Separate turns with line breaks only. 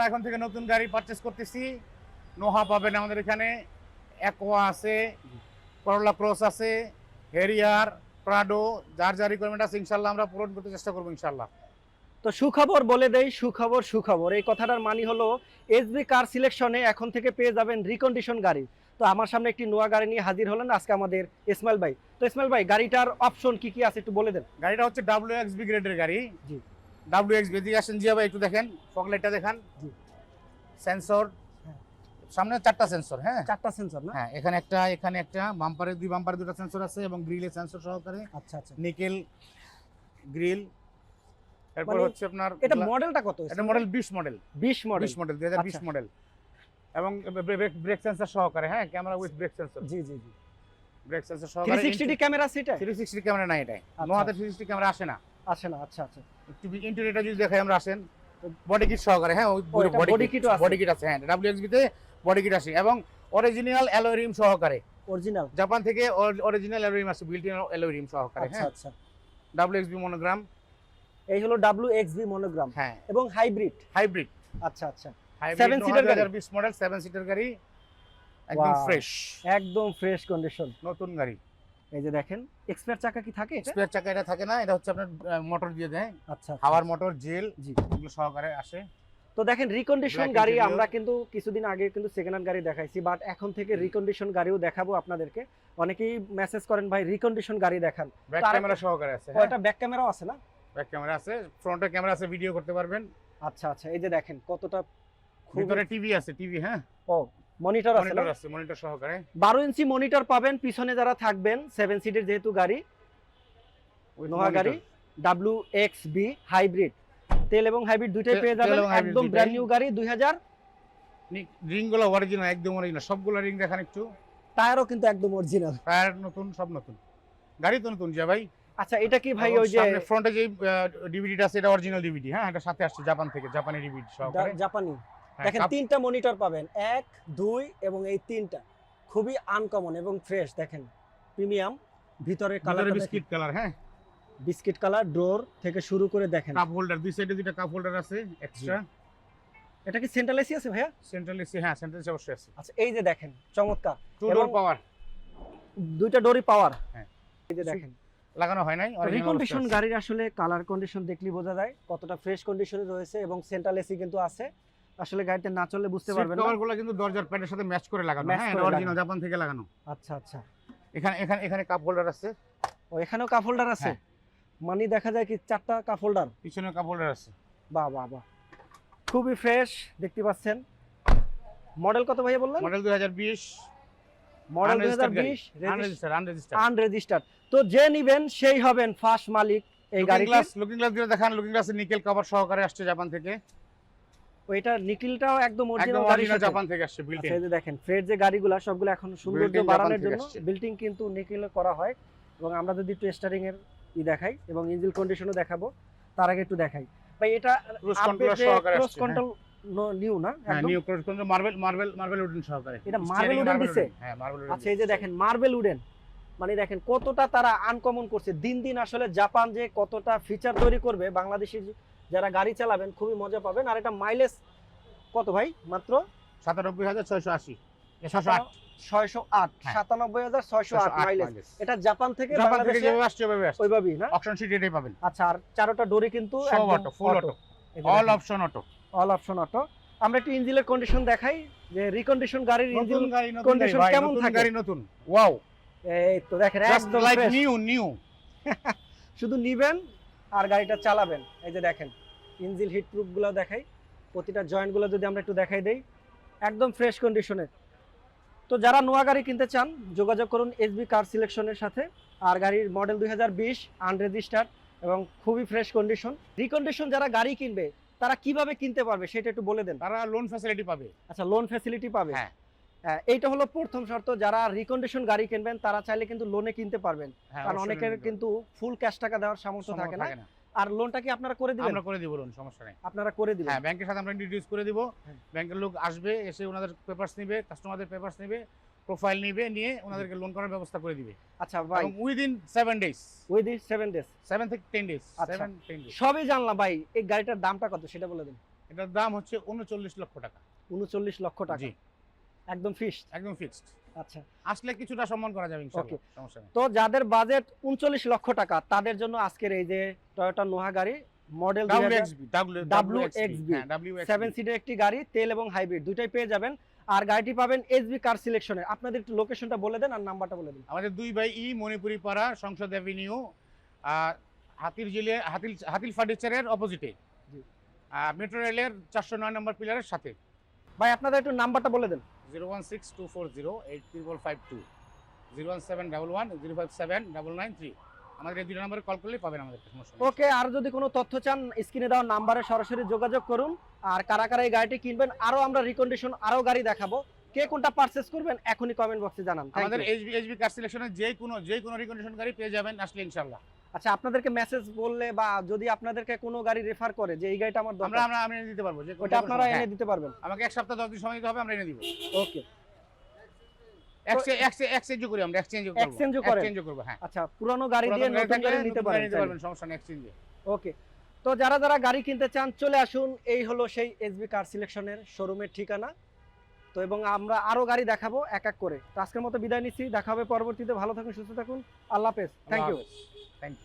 আমরা এখন থেকে নতুন গাড়ি পারচেস করতেছি। নোহা পাবেন আমাদের এখানে। অ্যাকোয়া আছে করলা ক্রস আছে হেরিয়ার প্রাডো যার যার রিকোয়ারমেন্ট আছে ইনশাল্লাহ আমরা পূরণ করতে চেষ্টা করব ইনশাল্লাহ
তো সুখবর বলে দেই সুখবর সুখবর। এই কথাটার মানে হলো এসবি কার সিলেকশনে এখন থেকে পেয়ে যাবেন রিকন্ডিশন গাড়ি। তো আমার সামনে একটি নোয়া গাড়ি নিয়ে হাজির হলেন আজকে আমাদের ইসমাইল ভাই। তো ইসমাইল ভাই গাড়িটার অপশন কি কি আছে একটু বলে দেন?
গাড়িটা হচ্ছে ডাব্লিউ এক্স বি গ্রেডের গাড়ি।
জি।
ডাব্লিউ এক্স বি আসেন। জিয়া ভাই একটু দেখেন। ফগলাইটটা দেখান। সেন্সর।
হ্যাঁ।
সামনে চারটা সেন্সর হ্যাঁ?
চারটা সেন্সর না?
হ্যাঁ এখানে একটা এখানে একটা বাম্পারে দুই বাম্পারে দুটো সেন্সর আছে এবং গ্রিলে সেন্সর সহকারে।
আচ্ছা আচ্ছা।
Nickel grill. এরপর
মানে
হচ্ছে আপনার
এটা মডেলটা কত?
এটা মডেল 20 মডেল।
20 মডেল?
20 মডেল 2020
আচ্ছা।
মডেল। এবং ব্রেক সেন্সর সহকারে হ্যাঁ? Camera with brake sensor.
জি জি জি।
ব্রেক সেন্সর সহকারে
360 ডি ক্যামেরা সেটা
360 ক্যামেরা নাই এটাই।
আচ্ছা।
নোয়াতে 360 ক্যামেরা আসে না।
আসে না আচ্ছা আচ্ছা।
ইন্টেরিয়রটা যদি দেখাই আমরা আসেন বডি কিট সহকারে হ্যাঁ
ও আছে।
বডি কিট আছে হ্যাঁ ডাব্লিউএক্সবি তে বডি কিট আসে এবং অরিজিনাল অ্যালয় রিম সহকারে।
অরিজিনাল
জাপান থেকে অরিজিনাল অ্যালয় রিম আছে বিল্ট ইন অ্যালয় রিম সহকারে
আচ্ছা
হ্যাঁ।
আচ্ছা।
ডাব্লিউএক্সবি মনোগ্রাম
এই হলো WXV মনোগ্রাম
হ্যাঁ।
এবং হাইব্রিড
হাইব্রিড
আচ্ছা আচ্ছা।
হাইব্রিড
Seven seater গাড়ি?
2020 মডেল 7 সিটার গাড়ি একদম. ফ্রেশ
একদম ফ্রেশ কন্ডিশন
নতুন গাড়ি।
এই যে দেখেন এক্সপায়ার চাকা কি থাকে এটা?
চাকা এটা থাকে না এটা হচ্ছে আপনার মোটর দিয়ে দেয়।
আচ্ছা।
হাওয়ার মোটর জেল
জি।
এগুলো সহকারে আসে।
তো দেখেন রিকন্ডিশন গাড়ি আমরা কিন্তু কিছুদিন আগে কিন্তু সেকেন্ড হ্যান্ড গাড়ি দেখাইছি বাট এখন থেকে রিকন্ডিশন গাড়িও দেখাবো আপনাদেরকে। অনেকেই মেসেজ করেন ভাই রিকন্ডিশন গাড়ি দেখান।
ব্যাক ক্যামেরা সহকারে আছে
এটা ব্যাক ক্যামেরাও আছে না?
ব্যাক ক্যামেরা আছে ফ্রন্টে ক্যামেরা আছে ভিডিও করতে পারবেন।
আচ্ছা আচ্ছা। এই যে দেখেন কতটা
ভিতরে টিভি আছে টিভি হ্যাঁ।
ও মনিটর আছে
মনিটর আছে মনিটর সহকারে।
বারো ইঞ্চি মনিটর পাবেন পিছনে যারা থাকবেন সেভেন সিটের যেহেতু গাড়ি গাড়ি বি হাইব্রিড তেল এবং হাইব্রিড দুইটাই
তেল-
পেয়ে যাবেন একদম ব্র্যান্ড নিউ গাড়ি দুই হাজার
রিংগুলো অরিজিনাল একদম অরিজিনাল সবগুলো রিং দেখান একটু।
টায়ারও কিন্তু একদম অরিজিনাল
টায়ার নতুন সব নতুন। গাড়ি তো নতুন যা ভাই।
আচ্ছা এটা কি ভাই ওই যে
ফ্রন্টে যে ডিভিডিটা আছে এটা অরিজিনাল ডিভিডি হ্যাঁ এটা সাথে আসছে জাপান থেকে জাপানি ডিভিডি সহকারে।
জাপানি দেখেন তিনটা মনিটর পাবেন এক দুই এবং এই তিনটা। খুবই আনকমন এবং ফ্রেশ দেখেন প্রিমিয়াম ভিতরে কালার
বিস্কিট কালার হ্যাঁ।
বিস্কিট কালার ডোর থেকে শুরু করে দেখেন।
কাপ হোল্ডার দুই সাইডে দুইটা কাপ হোল্ডার আছে এক্সট্রা
এটা কি সেন্ট্রাল এসি আছে ভাইয়া?
সেন্ট্রাল এসি হ্যাঁ সেন্ট্রাল এসি অবশ্যই আছে।
আচ্ছা এই যে দেখেন চমৎকার।
টু ডোর পাওয়ার
দুইটা ডোরই পাওয়ার
হ্যাঁ।
এই যে দেখেন।
লাগানো হয় নাই original
রিকন্ডিশন গাড়ির আসলে কালার কন্ডিশন দেখলেই বোঝা যায় কতটা ফ্রেশ কন্ডিশনে রয়েছে এবং সেন্ট্রাল এসি কিন্তু আছে। আসলে গাড়িতে না চললে বুঝতে পারবেন না।
কভারগুলো কিন্তু দরজার প্যাডের সাথে ম্যাচ করে লাগানো হ্যাঁ? অরিজিনাল জাপান থেকে লাগানো।
আচ্ছা আচ্ছা।
এখানে এখানে এখানে কাপ হোল্ডার আছে।
ও এখানেও কাপ হোল্ডার আছে?
হ্যাঁ।
মানে দেখা যায় কি চারটা কাপ হোল্ডার
পিছনে কাপ হোল্ডার আছে।
বাহ বাহ বাহ। খুবই ফ্রেশ দেখতে পাচ্ছেন। মডেল কত ভাইয়া বললেন?
মডেল 2020
মডেল দুই হাজার
unregistered গাড়ি।
বিশ
আনরেজিস্টার্ড আনরেজিস্টার্ড
আনরেজিস্টার্ড তো যে নিবেন সেই হবেন ফার্স্ট মালিক এই গাড়িটি
গ্লাস লুকিং গ্লাস দিয়ে দেখান লুকিং গ্লাসে নিকেল কভার সহকারে আসছে জাপান থেকে।
ওইটা নিকিলটাও একদম অরিজিনাল গাড়ি
জাপান থেকে আসছে বিল্ট
আচ্ছা দেখেন ফ্রেড যে গাড়িগুলো সবগুলো এখন সৌন্দর্য বাড়ানোর জন্য কিন্তু নিকেলে করা হয়। এবং আমরা যদি একটু স্টারিং এর ই দেখাই এবং ইঞ্জিন কন্ডিশনও দেখাবো তার আগে একটু দেখাই। ভাই এটা
কন্ট্রোল
ক্রস কন্ট্রোল নিউ না
হ্যাঁ new control marble marble marble wooden সহকারে।
এটা মার্বেল উডেন দিছে?
হ্যাঁ মার্বেল
আচ্ছা এই যে দেখেন মার্বেল উডেন মানে দেখেন কতটা তারা আনকমন করছে। দিন দিন আসলে জাপান যে কতটা ফিচার তৈরি করবে বাংলাদেশি যারা গাড়ি চালাবেন খুবই মজা পাবেন। আর এটা মাইলেজ কত ভাই? মাত্র?
সাতানব্বই হাজার ছয়শো আশি। ছশো আট।
ছয়শো আট। সাতানব্বই হাজার ছয়শো আট মাইলেজ এটা জাপান থেকে
জাপান থেকে
বাংলাদেশে
যেভাবে আসছে ওইভাবে আসছে।
ওইভাবেই না?
অপশন সিট এটাই পাবেন।
আচ্ছা আর চারোটা ডোরে কিন্তু
auto full auto all option auto
all option auto আমরা একটু ইঞ্জিনের কন্ডিশন দেখাই যে রিকন্ডিশন গাড়ির ইঞ্জিন
ভাই,
কেমন থাকে?
গাড়ি নতুন। ওয়াও
এই তো দেখেন
নিউ
শুধু নিবেন আর গাড়িটা চালাবেন। এই যে দেখেন ইঞ্জিন হিট প্রুফগুলো দেখাই। প্রতিটা জয়েন্টগুলো যদি আমরা একটু দেখাই দেই একদম ফ্রেশ কন্ডিশনে তো যারা নোয়া গাড়ি কিনতে চান যোগাযোগ করুন এসবি কার সিলেকশনের সাথে। আর গাড়ির মডেল দুই হাজার বিশ আনরেজিস্টার্ড এবং খুবই ফ্রেশ কন্ডিশন রিকন্ডিশন যারা গাড়ি কিনবে তারা কীভাবে কিনতে পারবে সেটা একটু বলে দেন।
তারা লোন ফ্যাসিলিটি পাবে।
আচ্ছা লোন ফ্যাসিলিটি পাবে।
হ্যাঁ।
হ্যাঁ, এইটা হলো প্রথম শর্ত। যারা রিকন্ডিশন গাড়ি কিনবেন তারা চাইলে কিন্তু লোনে কিনতে পারবেন।
হ্যাঁ,
কারণ অনেকের কিন্তু ফুল ক্যাশ টাকা দেওয়ার সামর্থ্য থাকে না। আর লোনটা কি আপনারা করে দিবেন?
আমরা করে দিব লোন সমস্যা নেই।
আপনারা করে দিবেন।
হ্যাঁ ব্যাংকের সাথে আমরা ইন্ট্রোডিউস করে দিব।
হ্যাঁ।
ব্যাংকের লোক আসবে এসে ওনাদের পেপারস নেবে কাস্টমারদের পেপারস নেবে প্রোফাইল নেবে নিয়ে ওনাদেরকে লোন করার ব্যবস্থা করে দিবে।
আচ্ছা ভাই।
Within seven days
with this seven days
seven থেকে টেন ডেজ
আচ্ছা।
সেভেন টেন ডেজ
সবই জানলাম ভাই। এই গাড়িটার দামটা কত? সেটা বলে দিন।
এটার দাম হচ্ছে উনচল্লিশ লক্ষ টাকা।
উনচল্লিশ লক্ষ টাকা।
জি।
একদম ফিক্সড
একদম ফিক্সড
আচ্ছা।
আসলে কিছুটা সম্মান করা যাবে ইনশাআল্লাহ সমস্যা নেই।
তো যাদের বাজেট উনচল্লিশ লক্ষ টাকা তাদের জন্য আজকের এই যে টয়োটা নোহা গাড়ি মডেল
হ্যাঁ
সেভেন সিটের একটি গাড়ি তেল এবং হাইব্রিড দুইটাই পেয়ে যাবেন। আর গাড়িটি পাবেন এসবি কার সিলেকশনে আপনাদের একটু লোকেশনটা বলে দেন আর নাম্বারটা বলে দিন।
আমাদের দুই ভাই ই মণিপুরি পাড়া সংসদ অ্যাভিনিউ হাতির জিলে হাতিল হাতিল ফার্নিচারের অপোজিটে। মেট্রো রেলের চারশো নয় নম্বর পিলারের সাথে।
ভাই আপনাদের একটু নাম্বারটা বলে দেন।
Zero one six two four zero eight triple five two zero one seven double one zero five seven double nine three আমাদের এই দুটো নম্বরে কল করলেই পাবেন আমাদের
ওকে আর যদি কোনো তথ্য চান স্ক্রিনে দেওয়া নাম্বারে সরাসরি যোগাযোগ করুন। আর কারা কারা এই গাড়িটি কিনবেন আরও আমরা রিকন্ডিশন আরও গাড়ি দেখাবো। কে কোনটা করবেন এখনই কমেন্ট বক্সে জানান।
আমাদের
you.
এইচবি এইচবি কার সিলেকশনে যে কোনো যে কোনো রিকন্ডিশন গাড়ি পেয়ে যাবেন আসলে ইনশাল্লাহ
আচ্ছা আপনাদেরকে মেসেজ বললে বা যদি আপনাদেরকে কোনো গাড়ি রেফার করে যে এই গাড়িটা আমার
আমরা
দরকার
আমরা আমি এনে দিতে পারব যে
ওটা আপনারা এনে
হ্যাঁ,
দিতে পারবেন।
আমাকে এক সপ্তাহ দশ দিন সময় দিতে হবে আমরা এনে দিব।
ওকে
এক্সচেঞ্জ করি আমরা এক্সচেঞ্জ করব।
Exchange ও
এক্সচেঞ্জ করব হ্যাঁ।
আচ্ছা পুরানো গাড়ি দিয়ে নতুন গাড়ি নিতে
নতুন
পারেন
গাড়ি নিতে
চাইলে।
পারবেন সমস্যা নেই এক্সচেঞ্জে
ওকে তো যারা যারা গাড়ি কিনতে চান চলে আসুন। এই হলো সেই এসবি কার সিলেকশনের শোরুমের ঠিকানা। তো এবং আমরা আরও গাড়ি দেখাবো এক এক করে। তো আজকের মতো বিদায় নিচ্ছি। দেখা হবে পরবর্তীতে। ভালো থাকুন সুস্থ থাকুন। আল্লাহ হাফেজ। Thank you
thank you